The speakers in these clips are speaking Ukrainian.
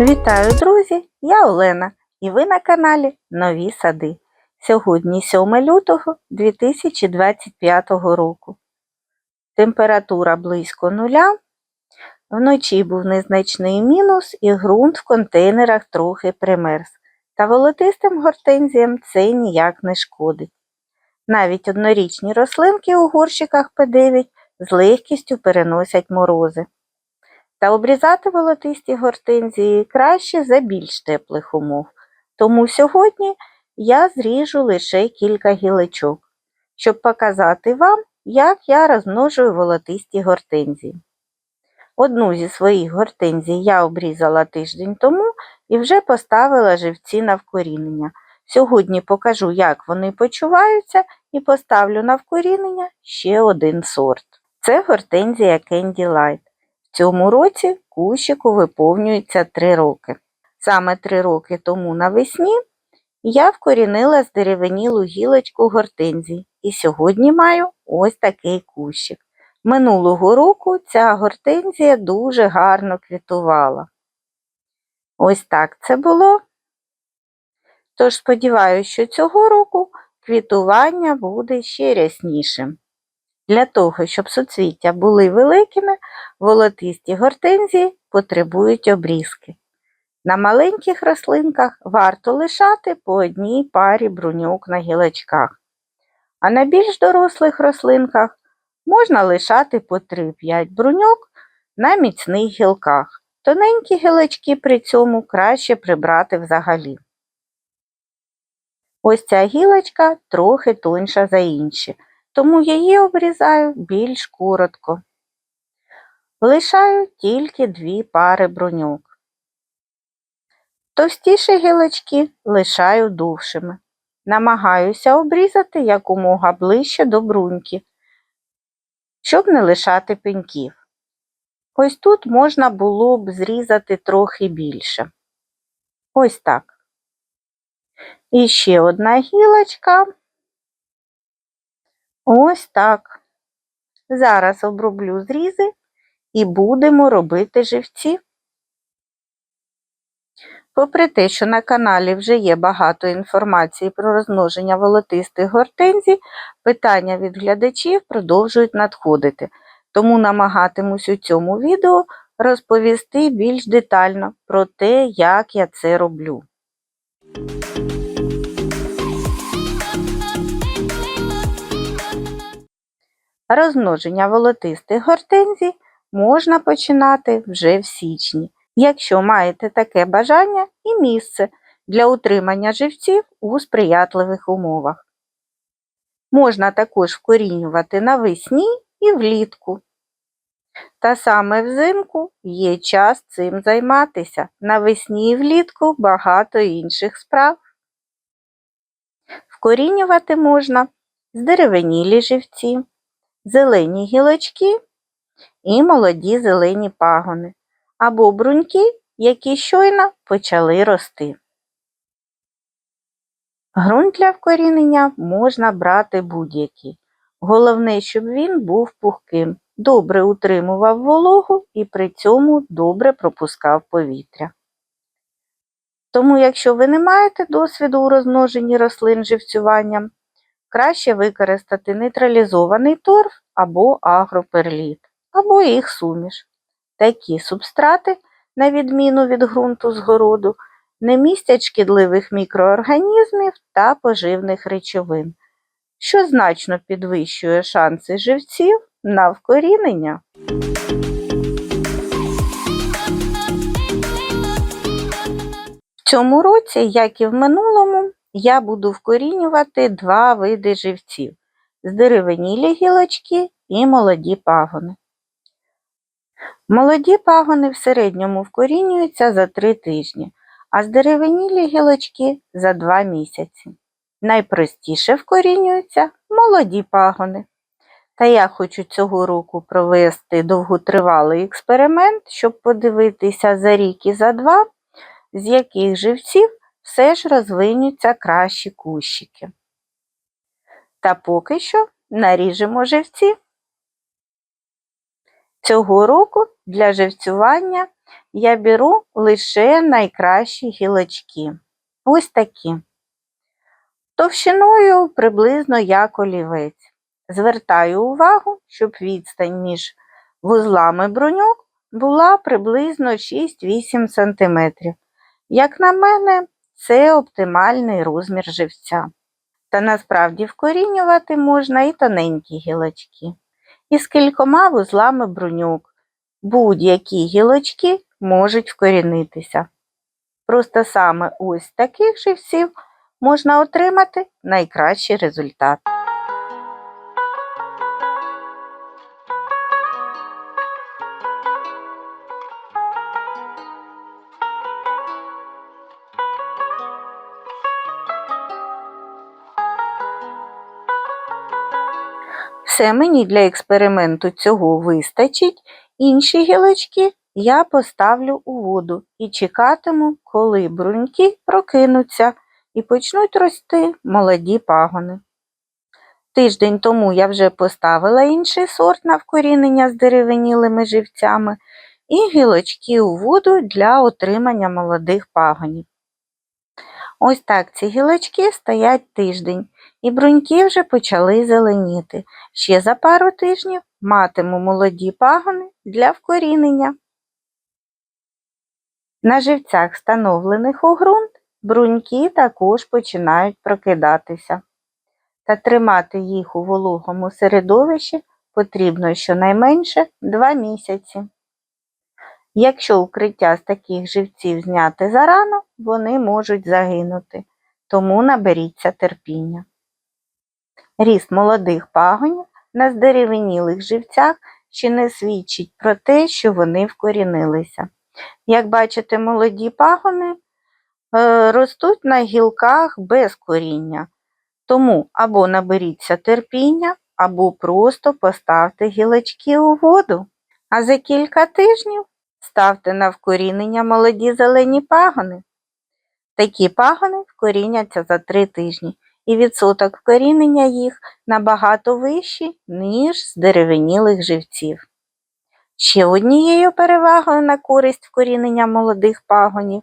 Вітаю, друзі! Я Олена і ви на каналі Нові Сади. Сьогодні 7 лютого 2025 року. Температура близько нуля. Вночі був незначний мінус і ґрунт в контейнерах трохи примерз. Та волотистим гортензіям це ніяк не шкодить. Навіть однорічні рослинки у горщиках П9 з легкістю переносять морози. Та обрізати волотисті гортензії краще за більш теплих умов. Тому сьогодні я зріжу лише кілька гілочок, щоб показати вам, як я розмножую волотисті гортензії. Одну зі своїх гортензій я обрізала тиждень тому і вже поставила живці на вкорінення. Сьогодні покажу, як вони почуваються, і поставлю на вкорінення ще один сорт. Це гортензія Candy Light. Цьому році кущику виповнюється 3 роки. Саме 3 роки тому навесні я вкорінила здеревенілу гілочку гортензій і сьогодні маю ось такий кущик. Минулого року ця гортензія дуже гарно квітувала. Ось так це було. Тож сподіваюся, що цього року квітування буде ще ряснішим. Для того, щоб суцвіття були великими, волотисті гортензії потребують обрізки. На маленьких рослинках варто лишати по одній парі бруньок на гілочках, а на більш дорослих рослинках можна лишати по 3-5 бруньок на міцних гілках. Тоненькі гілочки при цьому краще прибрати взагалі. Ось ця гілочка трохи тоньша за інші, тому її обрізаю більш коротко. Лишаю тільки дві пари бруньок. Товстіші гілочки лишаю довшими. Намагаюся обрізати якомога ближче до бруньки, щоб не лишати пеньків. Ось тут можна було б зрізати трохи більше. Ось так. І ще одна гілочка. Ось так. Зараз оброблю зрізи і будемо робити живці. Попри те, що на каналі вже є багато інформації про розмноження волотистих гортензій, питання від глядачів продовжують надходити, тому намагатимусь у цьому відео розповісти більш детально про те, як я це роблю. Розмноження волотистих гортензій можна починати вже в січні, якщо маєте таке бажання і місце для утримання живців у сприятливих умовах. Можна також вкорінювати навесні і влітку. Та саме взимку є час цим займатися. Навесні і влітку багато інших справ. Вкорінювати можна здеревенілі живці, зелені гілочки і молоді зелені пагони або бруньки, які щойно почали рости. Грунт для вкорінення можна брати будь-який. Головне, щоб він був пухким, добре утримував вологу і при цьому добре пропускав повітря. Тому, якщо ви не маєте досвіду у розмноженні рослин живцюванням, краще використати нейтралізований торф або агроперліт, або їх суміш. Такі субстрати, на відміну від ґрунту з городу, не містять шкідливих мікроорганізмів та поживних речовин, що значно підвищує шанси живців на вкорінення. В цьому році, як і в минулому, я буду вкорінювати два види живців здеревенілі гілочки і молоді пагони. Молоді пагони в середньому вкорінюються за 3 тижні, а здеревенілі гілочки за 2 місяці. Найпростіше вкорінюються молоді пагони. Та я хочу цього року провести довготривалий експеримент, щоб подивитися за рік і за два, з яких живців все ж розвинються кращі кущики. Та поки що наріжемо живці. Цього року для живцювання я беру лише найкращі гілочки. Ось такі. Товщиною приблизно як олівець. Звертаю увагу, щоб відстань між вузлами бруньок була приблизно 6-8 см. Як на мене, це оптимальний розмір живця. Та насправді вкорінювати можна і тоненькі гілочки. І з кількома вузлами бруньок. Будь-які гілочки можуть вкорінитися. Просто саме ось таких живців можна отримати найкращий результат. Все мені для експерименту цього вистачить. Інші гілочки я поставлю у воду і чекатиму, коли бруньки прокинуться і почнуть рости молоді пагони. Тиждень тому я вже поставила інший сорт на вкорінення з деревенілими живцями і гілочки у воду для отримання молодих пагонів. Ось так ці гілочки стоять тиждень, і бруньки вже почали зеленіти. Ще за пару тижнів матиму молоді пагони для вкорінення. На живцях, встановлених у ґрунт, бруньки також починають прокидатися. Та тримати їх у вологому середовищі потрібно щонайменше 2 місяці. Якщо укриття з таких живців зняти зарано, вони можуть загинути, тому наберіться терпіння. Ріст молодих пагонів на здеревенілих живцях ще не свідчить про те, що вони вкорінилися. Як бачите, молоді пагони е, ростуть на гілках без коріння, тому або наберіться терпіння, або просто поставте гілочки у воду. А за кілька тижнів ставте на вкорінення молоді зелені пагони. Такі пагони вкоріняться за три тижні, і відсоток вкорінення їх набагато вищий, ніж з деревенілих живців. Ще однією перевагою на користь вкорінення молодих пагонів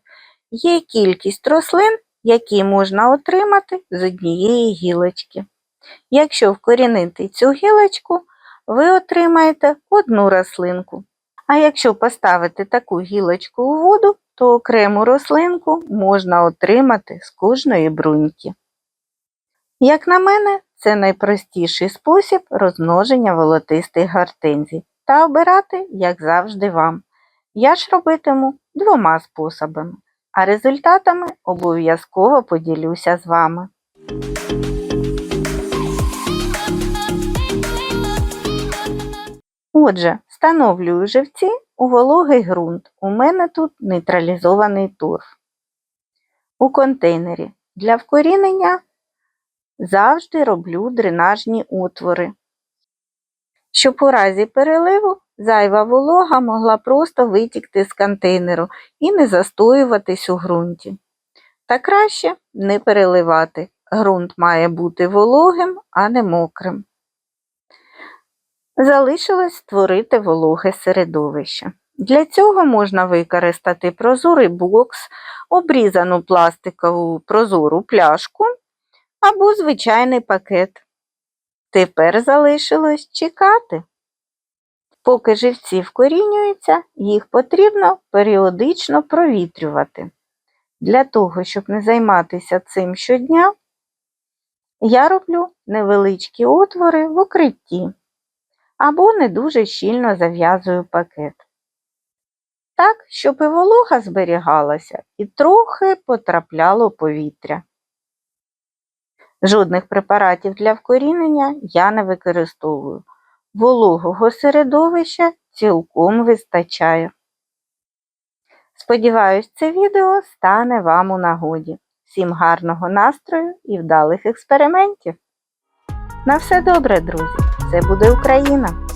є кількість рослин, які можна отримати з однієї гілочки. Якщо вкорінити цю гілочку, ви отримаєте одну рослинку. А якщо поставити таку гілочку у воду, то окрему рослинку можна отримати з кожної бруньки. Як на мене, це найпростіший спосіб розмноження волотистих гортензій та обирати, як завжди, вам. Я ж робитиму двома способами, а результатами обов'язково поділюся з вами. Отже, встановлюю живці у вологий ґрунт. У мене тут нейтралізований торф. У контейнері для вкорінення завжди роблю дренажні отвори, щоб у разі переливу зайва волога могла просто витікти з контейнеру і не застоюватись у ґрунті. Та краще не переливати. Ґрунт має бути вологим, а не мокрим. Залишилось створити вологе середовище. Для цього можна використати прозорий бокс, обрізану пластикову прозору пляшку або звичайний пакет. Тепер залишилось чекати. Поки живці вкорінюються, їх потрібно періодично провітрювати. Для того, щоб не займатися цим щодня, я роблю невеличкі отвори в укритті або не дуже щільно зав'язую пакет. Так, щоб і волога зберігалася і трохи потрапляло повітря. Жодних препаратів для вкорінення я не використовую. Вологого середовища цілком вистачає. Сподіваюсь, це відео стане вам у нагоді. Всім гарного настрою і вдалих експериментів! На все добре, друзі! Це буде Україна!